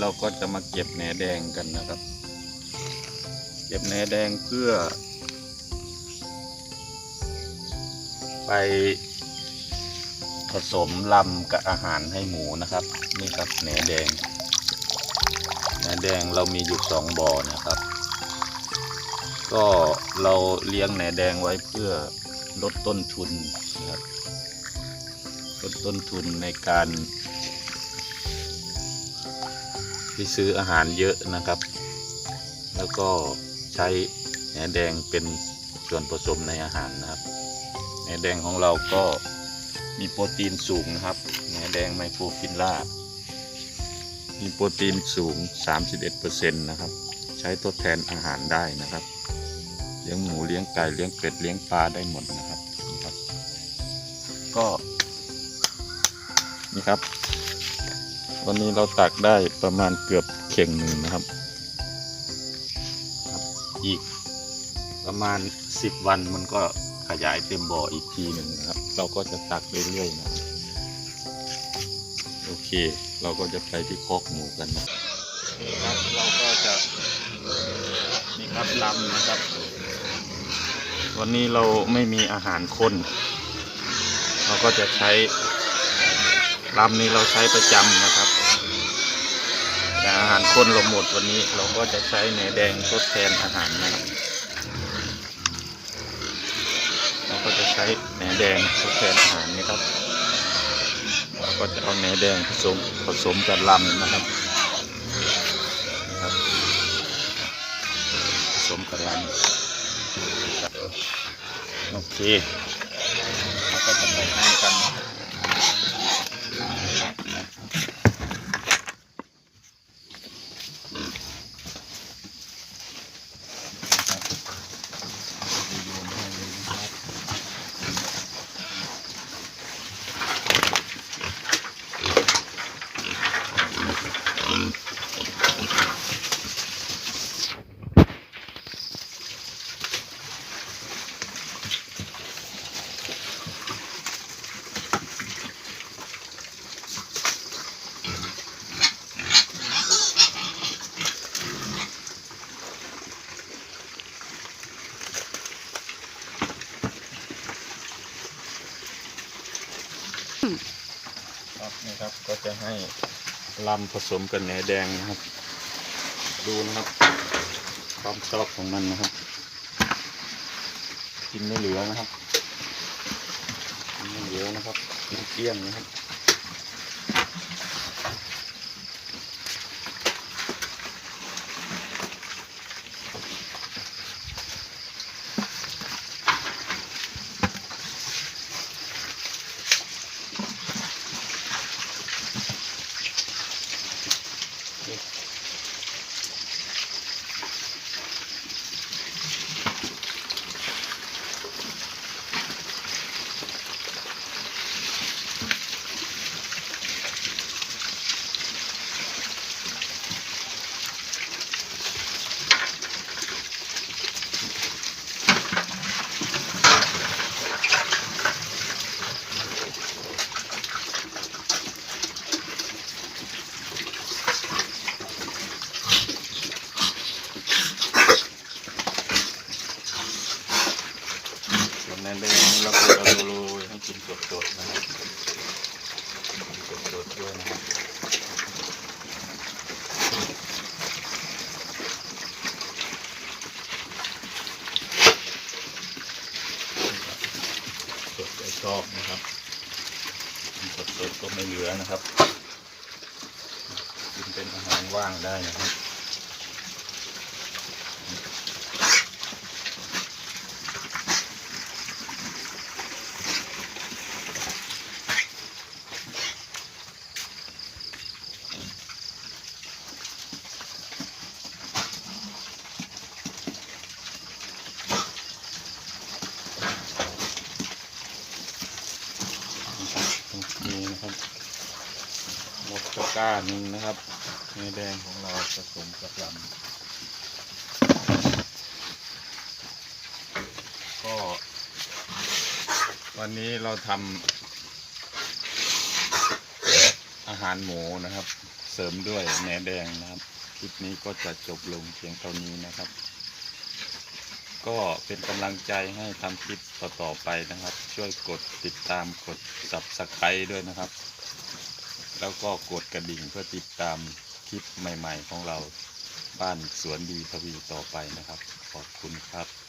เราก็จะมาเก็บแหนแดงกันนะครับ เก็บแหนแดงเพื่อ ไปผสมลำกับอาหารให้หมูนะครับ นี่ครับแหนแดงแหนแดงเรามีอยู่สองบ่อนะครับ ก็เราเลี้ยงแหนแดงไว้เพื่อลดต้นทุนนะครับลดต้นทุนในการ ที่ซื้ออาหารเยอะนะครับ แล้วก็ใช้แหนแดงเป็นส่วนผสมในอาหารนะครับแหนแดงของเราก็มีโปรตีนสูงนะครับแหนแดงไมโครฟิลล่ามีโปรตีนสูง 31%นะครับ ใช้ทดแทนอาหารได้นะครับ เลี้ยงหมูเลี้ยงไก่เลี้ยงเป็ดเลี้ยงปลาได้หมดนะครับนี่ครับก็นี่ครับ วันนี้เราตักได้ประมาณเกือบเข่งหนึ่งนะครับครับ อีกประมาณ 10 วันมันก็ขยายเต็มบ่ออีกทีหนึ่งนะครับ เราก็จะตักเรื่อยๆนะครับโอเค เราก็จะไปที่คอกหมูกันนะครับเราก็จะนี่ครับลำนะครับ วันนี้เราไม่มีอาหารคนเราก็จะใช้ลำนี้เราใช้ประจำนะครับแต่อาหารคนเราหมดวันนี้ เราก็จะใช้แหนแดงทดแทนอาหารนะครับ เราก็จะใช้แหนแดงทดแทนอาหารนี่ครับ เราก็จะเอาแหนแดงผสมผสมกับลำนะครับผสมกับลำครับโอเคเราก็จะไปให้ ครับนี่ครับก็จะให้ลำผสมกับแหนแดงนะครับ ดูนะครับความชอบของมันนะครับ กินไม่เหลือนะครับกินไม่เหลือนะครับกินเกลี้ยงนะครับ ส่วนแหนแดงเราก็จะโรยให้กินสดๆนะครับสดๆด้วยนะครับสดชอบนะครับสดๆก็ไม่เหลือนะครับกินเป็นอาหารว่างได้นะครับ โอเคนะครับหมด ตะกร้าหนึ่งนะครับเนื้อแดงของเราผสมกับลำก็ วันนี้เราทำอาหารหมูนะครับ เสริมด้วยแหนแดงนะครับ คลิปนี้ก็จะจบลงเพียงเท่านี้นะครับ ก็เป็นกำลังใจให้ทำคลิปต่อๆไปนะครับ ช่วยกดติดตามกด subscribe ด้วยนะครับ แล้วก็กดกระดิ่งเพื่อติดตามคลิปใหม่ ๆ ของเราบ้านสวนดีพวีต่อไปนะครับ ขอบคุณครับ